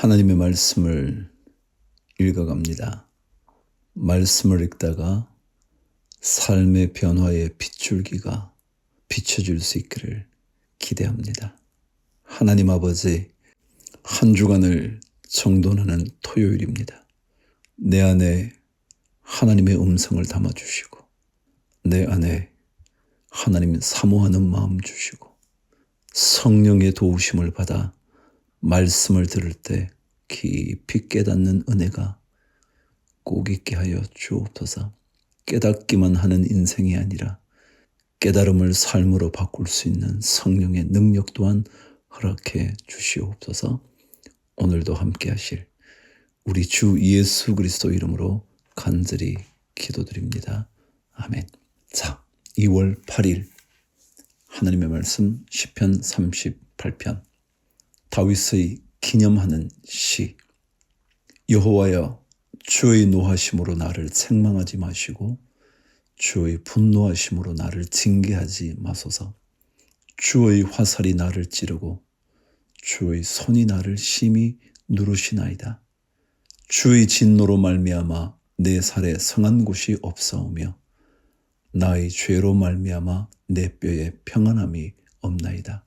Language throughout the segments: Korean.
하나님의 말씀을 읽어갑니다. 말씀을 읽다가 삶의 변화의 빗줄기가 비춰질 수 있기를 기대합니다. 하나님 아버지, 한 주간을 정돈하는 토요일입니다. 내 안에 하나님의 음성을 담아주시고, 내 안에 하나님 사모하는 마음 주시고, 성령의 도우심을 받아 말씀을 들을 때 깊이 깨닫는 은혜가 꼭 있게 하여 주옵소서. 깨닫기만 하는 인생이 아니라 깨달음을 삶으로 바꿀 수 있는 성령의 능력 또한 허락해 주시옵소서. 오늘도 함께 하실 우리 주 예수 그리스도 이름으로 간절히 기도드립니다. 아멘. 자, 2월 8일 하나님의 말씀 10편 38편 다윗의 기념하는 시. 여호와여 주의 노하심으로 나를 책망하지 마시고 주의 분노하심으로 나를 징계하지 마소서. 주의 화살이 나를 찌르고 주의 손이 나를 심히 누르시나이다. 주의 진노로 말미암아 내 살에 성한 곳이 없사오며 나의 죄로 말미암아 내 뼈에 평안함이 없나이다.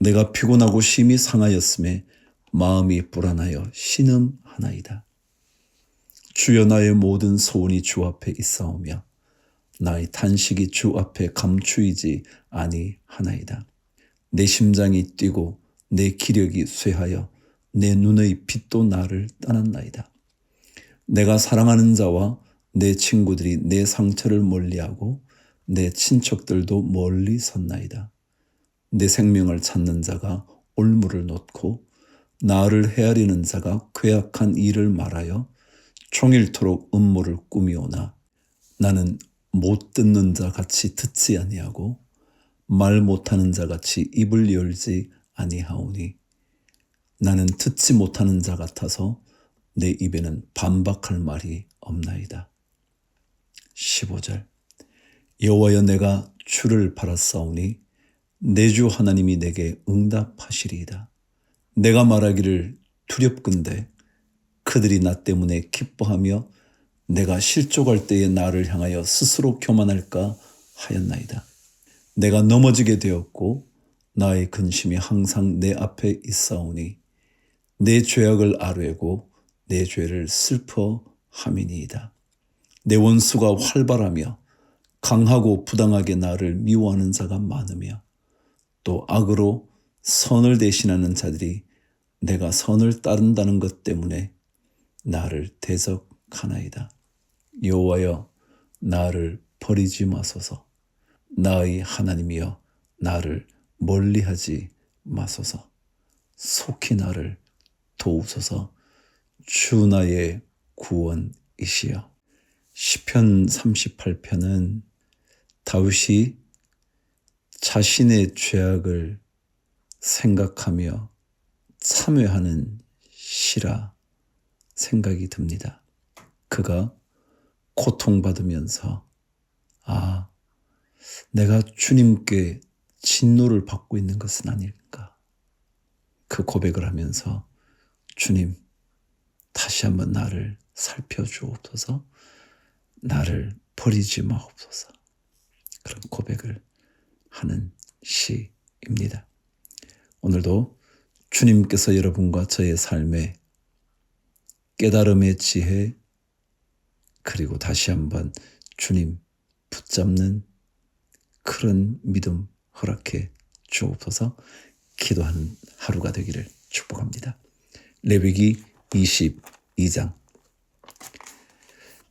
내가 피곤하고 심히 상하였음에 마음이 불안하여 신음하나이다. 주여 나의 모든 소원이 주 앞에 있사오며 나의 탄식이 주 앞에 감추이지 아니하나이다. 내 심장이 뛰고 내 기력이 쇠하여 내 눈의 빛도 나를 떠났나이다. 내가 사랑하는 자와 내 친구들이 내 상처를 멀리하고 내 친척들도 멀리 섰나이다. 내 생명을 찾는 자가 올무를 놓고 나를 헤아리는 자가 괴악한 일을 말하여 종일토록 음모를 꾸미오나 나는 못 듣는 자 같이 듣지 아니하고 말 못하는 자 같이 입을 열지 아니하오니 나는 듣지 못하는 자 같아서 내 입에는 반박할 말이 없나이다. 15절 여호와여 내가 주를 바라사오니 내 주 하나님이 내게 응답하시리이다. 내가 말하기를 두렵건대 그들이 나 때문에 기뻐하며 내가 실족할 때에 나를 향하여 스스로 교만할까 하였나이다. 내가 넘어지게 되었고 나의 근심이 항상 내 앞에 있사오니 내 죄악을 아뢰고 내 죄를 슬퍼함이니이다. 내 원수가 활발하며 강하고 부당하게 나를 미워하는 자가 많으며 또 악으로 선을 대신하는 자들이 내가 선을 따른다는 것 때문에 나를 대적하나이다. 여호와여 나를 버리지 마소서. 나의 하나님이여 나를 멀리하지 마소서. 속히 나를 도우소서. 주 나의 구원이시여. 시편 38편은 다윗이 자신의 죄악을 생각하며 참회하는 시라 생각이 듭니다. 그가 고통받으면서 아, 내가 주님께 진노를 받고 있는 것은 아닐까. 그 고백을 하면서 주님, 다시 한번 나를 살펴주옵소서, 나를 버리지 마옵소서. 그런 고백을 하는 시입니다. 오늘도 주님께서 여러분과 저의 삶에 깨달음의 지혜, 그리고 다시 한번 주님 붙잡는 그런 믿음 허락해 주옵소서 기도하는 하루가 되기를 축복합니다. 레위기 22장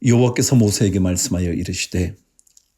여호와께서 모세에게 말씀하여 이르시되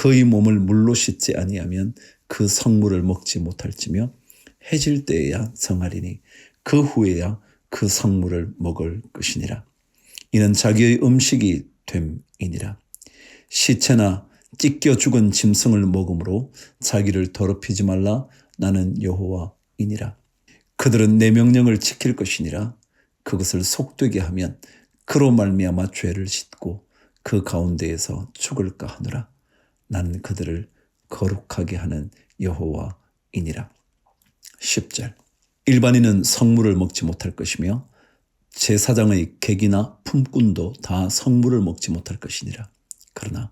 그의 몸을 물로 씻지 아니하면 그 성물을 먹지 못할지며 해질 때에야 성하리니 그 후에야 그 성물을 먹을 것이니라. 이는 자기의 음식이 됨이니라. 시체나 찢겨 죽은 짐승을 먹음으로 자기를 더럽히지 말라 나는 여호와이니라. 그들은 내 명령을 지킬 것이니라. 그것을 속되게 하면 그로 말미암아 죄를 짓고 그 가운데에서 죽을까 하노라. 나는 그들을 거룩하게 하는 여호와이니라. 10절 일반인은 성물을 먹지 못할 것이며 제사장의 객이나 품꾼도 다 성물을 먹지 못할 것이니라. 그러나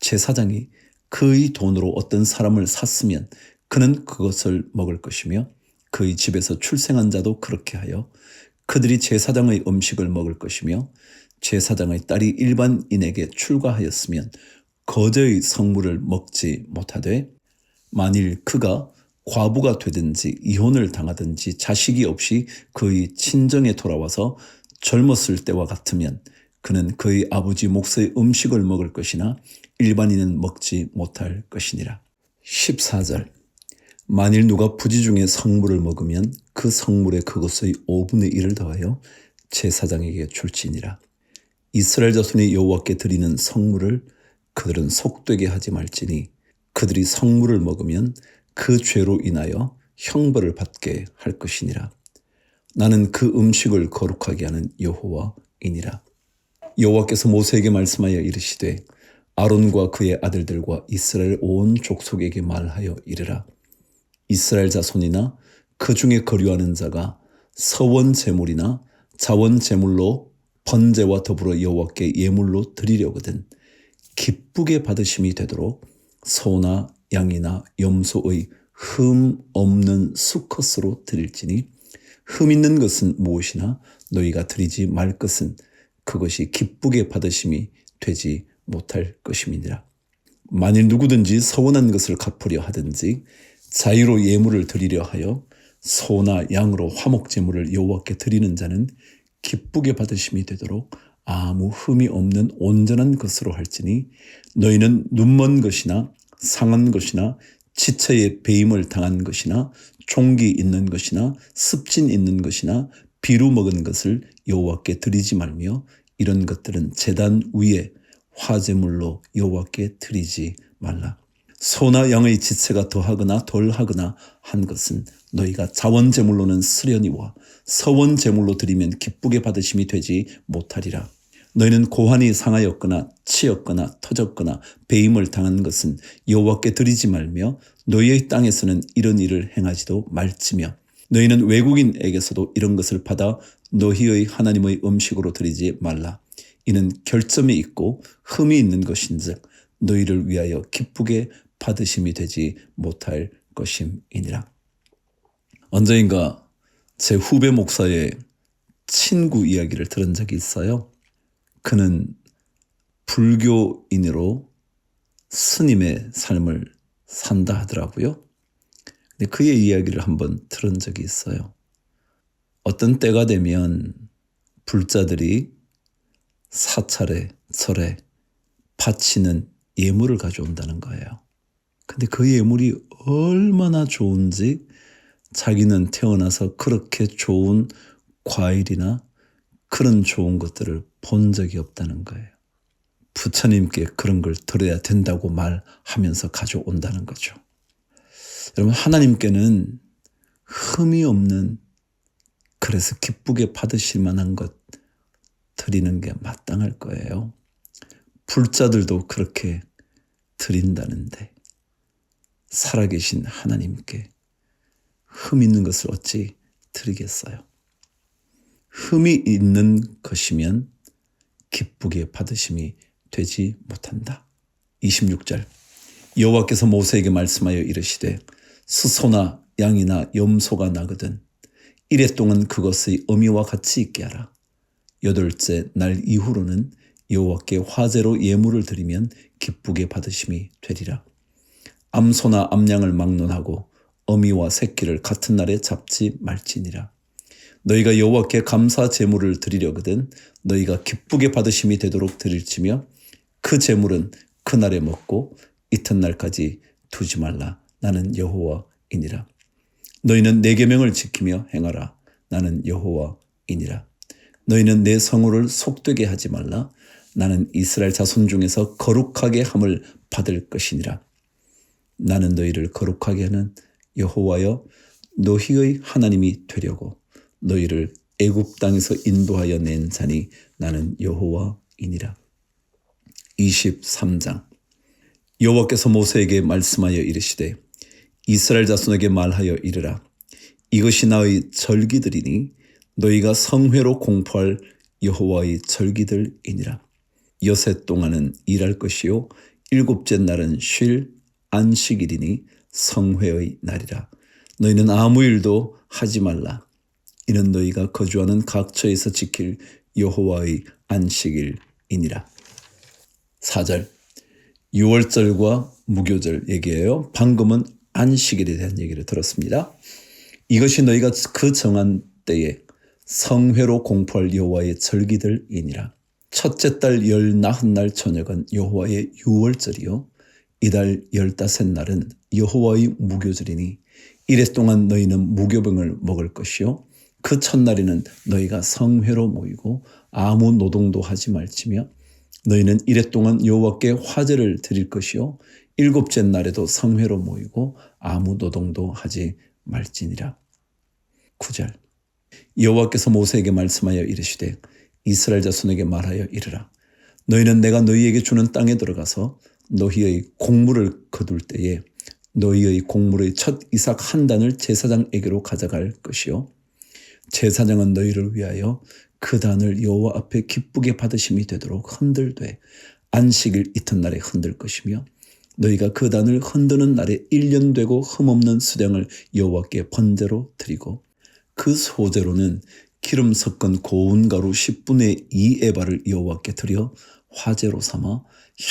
제사장이 그의 돈으로 어떤 사람을 샀으면 그는 그것을 먹을 것이며 그의 집에서 출생한 자도 그렇게 하여 그들이 제사장의 음식을 먹을 것이며 제사장의 딸이 일반인에게 출가하였으면 거저의 성물을 먹지 못하되 만일 그가 과부가 되든지 이혼을 당하든지 자식이 없이 그의 친정에 돌아와서 젊었을 때와 같으면 그는 그의 아버지 목사의 음식을 먹을 것이나 일반인은 먹지 못할 것이니라. 14절 만일 누가 부지 중에 성물을 먹으면 그 성물에 그것의 5분의 1을 더하여 제사장에게 줄지니라. 이스라엘 자손이 여호와께 드리는 성물을 그들은 속되게 하지 말지니 그들이 성물을 먹으면 그 죄로 인하여 형벌을 받게 할 것이니라. 나는 그 음식을 거룩하게 하는 여호와이니라. 여호와께서 모세에게 말씀하여 이르시되 아론과 그의 아들들과 이스라엘 온 족속에게 말하여 이르라. 이스라엘 자손이나 그 중에 거류하는 자가 서원 제물이나 자원 제물로 번제와 더불어 여호와께 예물로 드리려거든 기쁘게 받으심이 되도록 소나 양이나 염소의 흠 없는 수컷으로 드릴지니 흠 있는 것은 무엇이나 너희가 드리지 말 것은 그것이 기쁘게 받으심이 되지 못할 것임이니라. 만일 누구든지 서원한 것을 갚으려 하든지 자유로 예물을 드리려 하여 소나 양으로 화목 제물을 여호와께 드리는 자는 기쁘게 받으심이 되도록 아무 흠이 없는 온전한 것으로 할지니 너희는 눈먼 것이나 상한 것이나 지체에 배임을 당한 것이나 종기 있는 것이나 습진 있는 것이나 비루 먹은 것을 여호와께 드리지 말며 이런 것들은 제단 위에 화제물로 여호와께 드리지 말라. 소나 양의 지체가 더하거나 덜하거나 한 것은 너희가 자원제물로는 쓰려니와 서원제물로 드리면 기쁘게 받으심이 되지 못하리라. 너희는 고환이 상하였거나 치였거나 터졌거나 배임을 당한 것은 여호와께 드리지 말며 너희의 땅에서는 이런 일을 행하지도 말지며 너희는 외국인에게서도 이런 것을 받아 너희의 하나님의 음식으로 드리지 말라. 이는 결점이 있고 흠이 있는 것인즉 너희를 위하여 기쁘게 받으심이 되지 못할 것임이니라. 언제인가 제 후배 목사의 친구 이야기를 들은 적이 있어요. 그는 불교인으로 스님의 삶을 산다 하더라고요. 근데 그의 이야기를 한번 들은 적이 있어요. 어떤 때가 되면 불자들이 사찰에, 절에 바치는 예물을 가져온다는 거예요. 근데 그 예물이 얼마나 좋은지 자기는 태어나서 그렇게 좋은 과일이나 그런 좋은 것들을 본 적이 없다는 거예요. 부처님께 그런 걸 드려야 된다고 말하면서 가져온다는 거죠. 여러분, 하나님께는 흠이 없는 그래서 기쁘게 받으실 만한 것 드리는 게 마땅할 거예요. 불자들도 그렇게 드린다는데 살아계신 하나님께 흠 있는 것을 어찌 드리겠어요? 흠이 있는 것이면 기쁘게 받으심이 되지 못한다. 26절 여호와께서 모세에게 말씀하여 이르시되 스소나 양이나 염소가 나거든 이래 동안 그것의 의미와 같이 있게 하라. 여덟째 날 이후로는 여호와께 화제로 예물을 드리면 기쁘게 받으심이 되리라. 암소나 암양을 막론하고 어미와 새끼를 같은 날에 잡지 말지니라. 너희가 여호와께 감사 제물을 드리려거든 너희가 기쁘게 받으심이 되도록 드릴지며 그 제물은 그날에 먹고 이튿날까지 두지 말라. 나는 여호와이니라. 너희는 내 계명을 지키며 행하라. 나는 여호와이니라. 너희는 내 성호를 속되게 하지 말라. 나는 이스라엘 자손 중에서 거룩하게 함을 받을 것이니라. 나는 너희를 거룩하게 하는 여호와여 너희의 하나님이 되려고 너희를 애굽 땅에서 인도하여 낸 자니 나는 여호와이니라. 23장. 여호와께서 모세에게 말씀하여 이르시되 이스라엘 자손에게 말하여 이르라. 이것이 나의 절기들이니 너희가 성회로 공포할 여호와의 절기들이니라. 여세 동안은 일할 것이요 일곱째 날은 쉴 안식일이니 성회의 날이라 너희는 아무 일도 하지 말라 이는 너희가 거주하는 각처에서 지킬 여호와의 안식일이니라 4절 6월절과 무교절 얘기예요. 방금은 안식일에 대한 얘기를 들었습니다. 이것이 너희가 그 정한 때에 성회로 공포할 여호와의 절기들이니라. 첫째 달 열나흔 날 저녁은 여호와의 유월절이요 이달 열다섯 날은 여호와의 무교절이니 이래 동안 너희는 무교병을 먹을 것이요. 그 첫날에는 너희가 성회로 모이고 아무 노동도 하지 말지며 너희는 이래 동안 여호와께 화제를 드릴 것이요. 일곱째 날에도 성회로 모이고 아무 노동도 하지 말지니라. 9절. 여호와께서 모세에게 말씀하여 이르시되 이스라엘 자손에게 말하여 이르라. 너희는 내가 너희에게 주는 땅에 들어가서 너희의 곡물을 거둘 때에 너희의 곡물의 첫 이삭 한 단을 제사장에게로 가져갈 것이요. 제사장은 너희를 위하여 그 단을 여호와 앞에 기쁘게 받으심이 되도록 흔들되 안식일 이튿날에 흔들 것이며 너희가 그 단을 흔드는 날에 1년 되고 흠없는 수량을 여호와께 번제로 드리고 그 소재로는 기름 섞은 고운 가루 10분의 2 에바를 여호와께 드려 화제로 삼아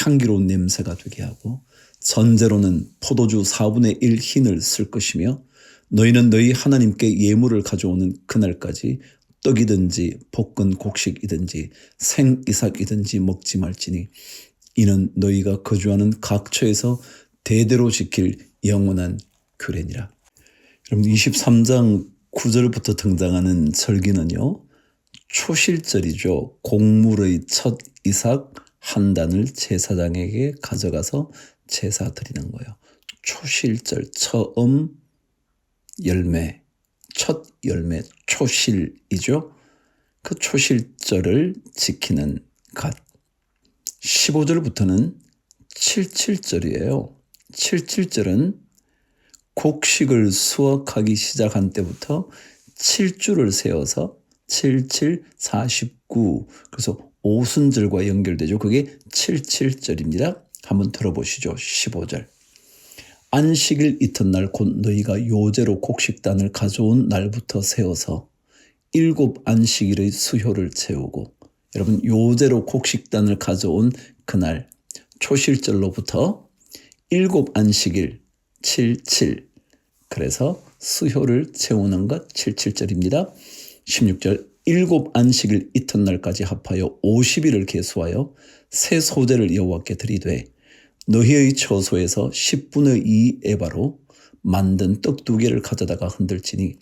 향기로운 냄새가 되게 하고 전제로는 포도주 4분의 1 흰을 쓸 것이며 너희는 너희 하나님께 예물을 가져오는 그날까지 떡이든지 볶은 곡식이든지 생이삭이든지 먹지 말지니 이는 너희가 거주하는 각처에서 대대로 지킬 영원한 규례니라. 여러분 23장 9절부터 등장하는 절기는요. 초실절이죠. 곡물의 첫 이삭 한 단을 제사장에게 가져가서 제사 드리는 거예요. 초실절 처음 열매 첫 열매 초실이죠. 그 초실절을 지키는 것. 15절부터는 77절이에요. 77절은 곡식을 수확하기 시작한 때부터 7주를 세워서 77, 49 그래서 오순절과 연결되죠. 그게 77절입니다. 한번 들어보시죠. 15절. 안식일 이튿날 곧 너희가 요제로 곡식단을 가져온 날부터 세워서 일곱 안식일의 수효를 채우고 여러분 요제로 곡식단을 가져온 그날 초실절로부터 일곱 안식일 77 그래서 수효를 채우는 것 77절입니다. 16절 일곱 안식일 이튿날까지 합하여 50일을 계수하여 새 소재를 여호와께 드리되 너희의 처소에서 10분의 2 에바로 만든 떡 두 개를 가져다가 흔들지니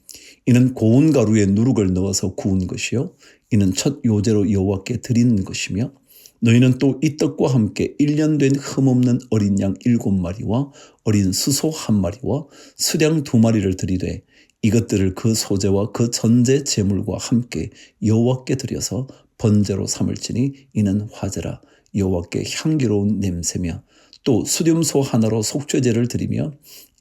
이는 고운 가루에 누룩을 넣어서 구운 것이요 이는 첫 요제로 여호와께 드리는 것이며 너희는 또 이 떡과 함께 1년 된 흠없는 어린 양 일곱 마리와 어린 수소 한 마리와 수량 두 마리를 드리되 이것들을 그 소재와 그 전제 제물과 함께 여호와께 드려서 번제로 삼을지니 이는 화제라. 여호와께 향기로운 냄새며 또 수렴소 하나로 속죄제를 드리며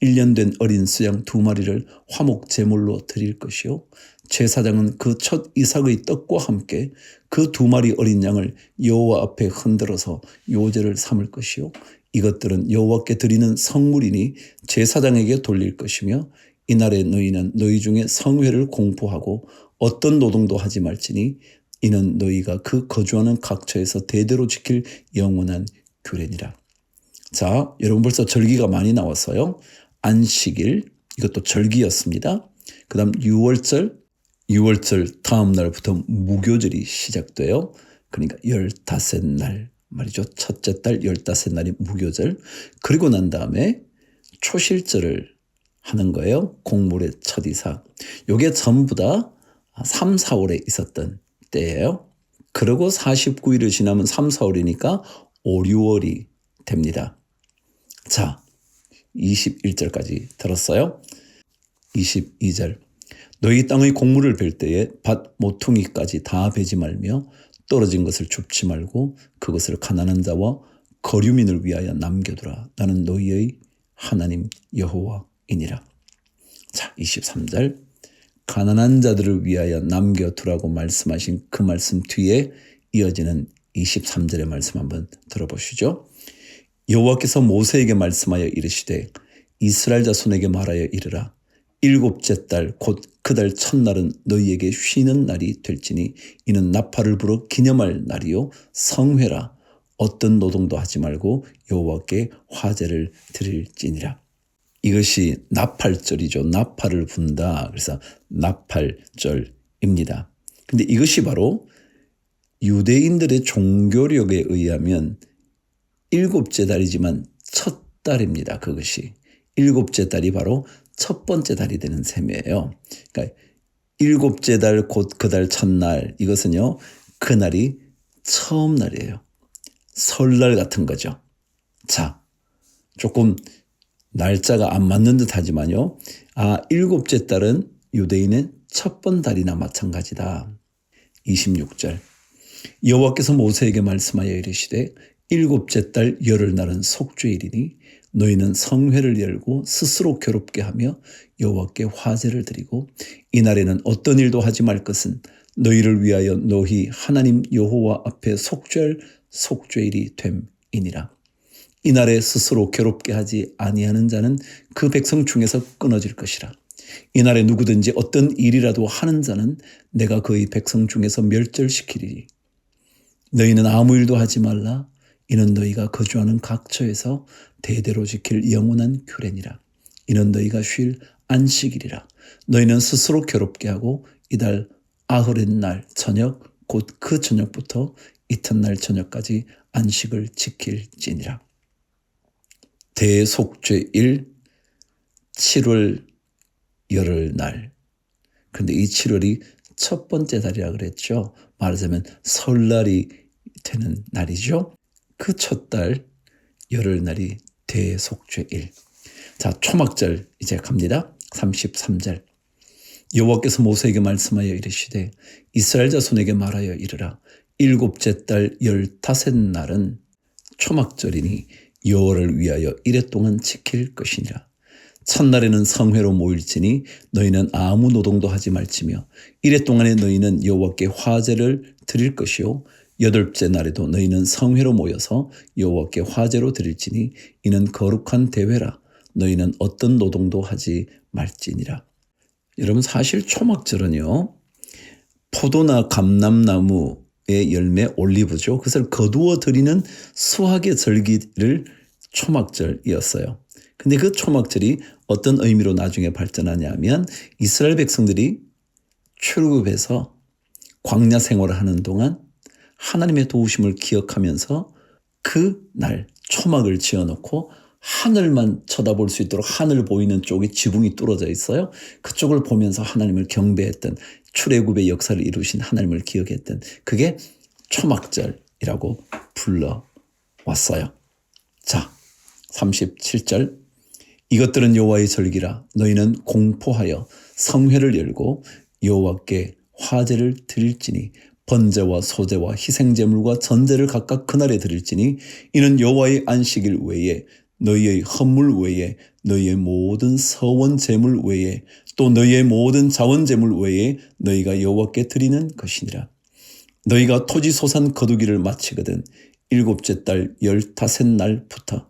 1년 된 어린 수양 두 마리를 화목 제물로 드릴 것이요. 제사장은 그 첫 이삭의 떡과 함께 그 두 마리 어린 양을 여호와 앞에 흔들어서 요제를 삼을 것이요. 이것들은 여호와께 드리는 성물이니 제사장에게 돌릴 것이며 이날에 너희는 너희 중에 성회를 공포하고 어떤 노동도 하지 말지니 이는 너희가 그 거주하는 각처에서 대대로 지킬 영원한 규례니라. 자, 여러분 벌써 절기가 많이 나왔어요. 안식일 이것도 절기였습니다. 그 다음 6월절 6월절 다음 날부터 무교절이 시작돼요. 그러니까 15날 말이죠. 첫째 달 15날이 무교절. 그리고 난 다음에 초실절을 하는 거예요. 공물의 첫 이삭. 요게 전부 다 3, 4월에 있었던 때예요. 그리고 49일을 지나면 3, 4월이니까 5, 6월이 됩니다. 자, 21절까지 들었어요. 22절. 너희 땅의 곡물을 벨 때에 밭 모퉁이까지 다 베지 말며 떨어진 것을 줍지 말고 그것을 가난한 자와 거류민을 위하여 남겨두라. 나는 너희의 하나님 여호와 이니라. 자, 23절. 가난한 자들을 위하여 남겨두라고 말씀하신 그 말씀 뒤에 이어지는 23절의 말씀 한번 들어보시죠. 여호와께서 모세에게 말씀하여 이르시되 이스라엘 자손에게 말하여 이르라 일곱째 달 곧 그 달 첫날은 너희에게 쉬는 날이 될지니 이는 나팔을 불어 기념할 날이요 성회라 어떤 노동도 하지 말고 여호와께 화제를 드릴지니라 이것이 나팔절이죠 나팔을 분다 그래서 나팔절입니다 근데 이것이 바로 유대인들의 종교력에 의하면 일곱째 달이지만 첫 달입니다. 그것이. 일곱째 달이 바로 첫 번째 달이 되는 셈이에요. 그러니까 일곱째 달 곧 그 달 첫날 이것은요. 그날이 처음 날이에요. 설날 같은 거죠. 자, 조금 날짜가 안 맞는 듯 하지만요. 아, 일곱째 달은 유대인의 첫 번 달이나 마찬가지다. 26절. 여호와께서 모세에게 말씀하여 이르시되 일곱째 달 열흘날은 속죄일이니 너희는 성회를 열고 스스로 괴롭게 하며 여호와께 화제를 드리고 이날에는 어떤 일도 하지 말 것은 너희를 위하여 너희 하나님 여호와 앞에 속죄할 속죄일이 됨이니라. 이날에 스스로 괴롭게 하지 아니하는 자는 그 백성 중에서 끊어질 것이라. 이날에 누구든지 어떤 일이라도 하는 자는 내가 그의 백성 중에서 멸절시키리니 너희는 아무 일도 하지 말라. 이는 너희가 거주하는 각처에서 대대로 지킬 영원한 규례니라. 이는 너희가 쉴 안식일이라. 너희는 스스로 괴롭게 하고 이달 아흐렛 날 저녁 곧 그 저녁부터 이튿날 저녁까지 안식을 지킬지니라. 대속죄 일 7월 열흘 날. 근데 이 7월이 첫 번째 달이라 그랬죠. 말하자면 설날이 되는 날이죠. 그 첫 달 열흘 날이 대속죄 일. 자, 초막절 이제 갑니다. 33절. 여호와께서 모세에게 말씀하여 이르시되 이스라엘 자손에게 말하여 이르라 일곱째 달 열다섯 날은 초막절이니 여호와를 위하여 이래 동안 지킬 것이니라. 첫날에는 성회로 모일지니 너희는 아무 노동도 하지 말지며 이래 동안에 너희는 여호와께 화제를 드릴 것이요 여덟째 날에도 너희는 성회로 모여서 여호와께 화제로 드릴지니 이는 거룩한 대회라 너희는 어떤 노동도 하지 말지니라. 여러분 사실 초막절은요. 포도나 감람나무의 열매 올리브죠. 그것을 거두어 드리는 수학의 절기를 초막절이었어요. 근데 그 초막절이 어떤 의미로 나중에 발전하냐면 이스라엘 백성들이 출국해서 광야 생활을 하는 동안 하나님의 도우심을 기억하면서 그 날 초막을 지어놓고 하늘만 쳐다볼 수 있도록 하늘 보이는 쪽에 지붕이 뚫어져 있어요. 그쪽을 보면서 하나님을 경배했던 출애굽의 역사를 이루신 하나님을 기억했던 그게 초막절이라고 불러 왔어요. 자, 37절 이것들은 여호와의 절기라 너희는 공포하여 성회를 열고 여호와께 화제를 드릴지니 번제와 소제와 희생제물과 전제를 각각 그날에 드릴지니 이는 여호와의 안식일 외에 너희의 헌물 외에 너희의 모든 서원 제물 외에 또 너희의 모든 자원 제물 외에 너희가 여호와께 드리는 것이니라. 너희가 토지 소산 거두기를 마치거든 일곱째 달 열다섯 날부터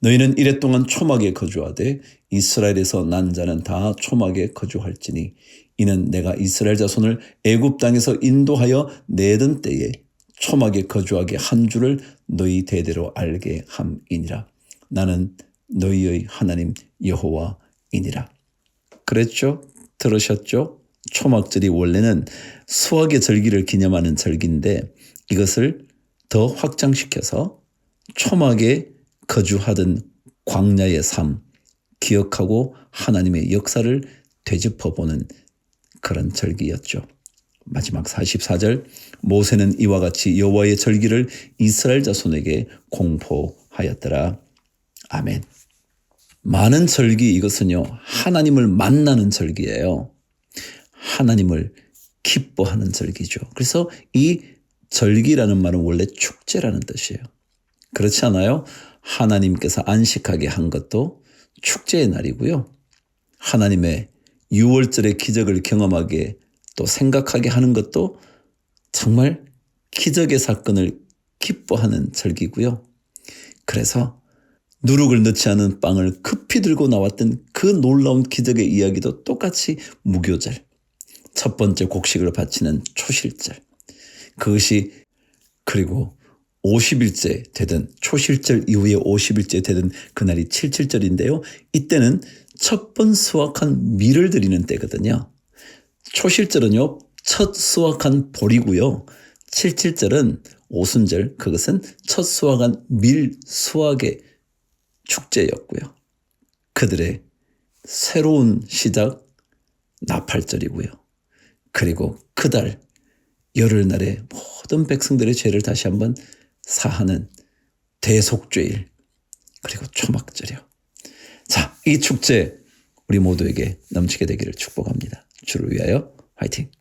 너희는 이래 동안 초막에 거주하되 이스라엘에서 난 자는 다 초막에 거주할지니 이는 내가 이스라엘 자손을 애굽 땅에서 인도하여 내던 때에 초막에 거주하게 한 줄을 너희 대대로 알게 함이니라. 나는 너희의 하나님 여호와이니라. 그랬죠? 들으셨죠? 초막절이 원래는 수학의 절기를 기념하는 절기인데 이것을 더 확장시켜서 초막에 거주하던 광야의 삶, 기억하고 하나님의 역사를 되짚어보는 그런 절기였죠. 마지막 44절 모세는 이와 같이 여호와의 절기를 이스라엘 자손에게 공포하였더라. 아멘. 많은 절기 이것은요. 하나님을 만나는 절기예요. 하나님을 기뻐하는 절기죠. 그래서 이 절기라는 말은 원래 축제라는 뜻이에요. 그렇지 않아요? 하나님께서 안식하게 한 것도 축제의 날이고요. 하나님의 6월절의 기적을 경험하게 또 생각하게 하는 것도 정말 기적의 사건을 기뻐하는 절기고요. 그래서 누룩을 넣지 않은 빵을 급히 들고 나왔던 그 놀라운 기적의 이야기도 똑같이 무교절, 첫 번째 곡식을 바치는 초실절, 그것이 그리고 50일째 되든 초실절 이후에 50일째 되든 그날이 77절인데요. 이때는 첫 번 수확한 밀을 드리는 때거든요. 초실절은요. 첫 수확한 보리고요. 77절은 오순절 그것은 첫 수확한 밀 수확의 축제였고요. 그들의 새로운 시작 나팔절이고요. 그리고 그달 열흘 날에 모든 백성들의 죄를 다시 한번 사하는 대속죄일 그리고 초막절이요. 자, 이 축제 우리 모두에게 넘치게 되기를 축복합니다. 주를 위하여 화이팅!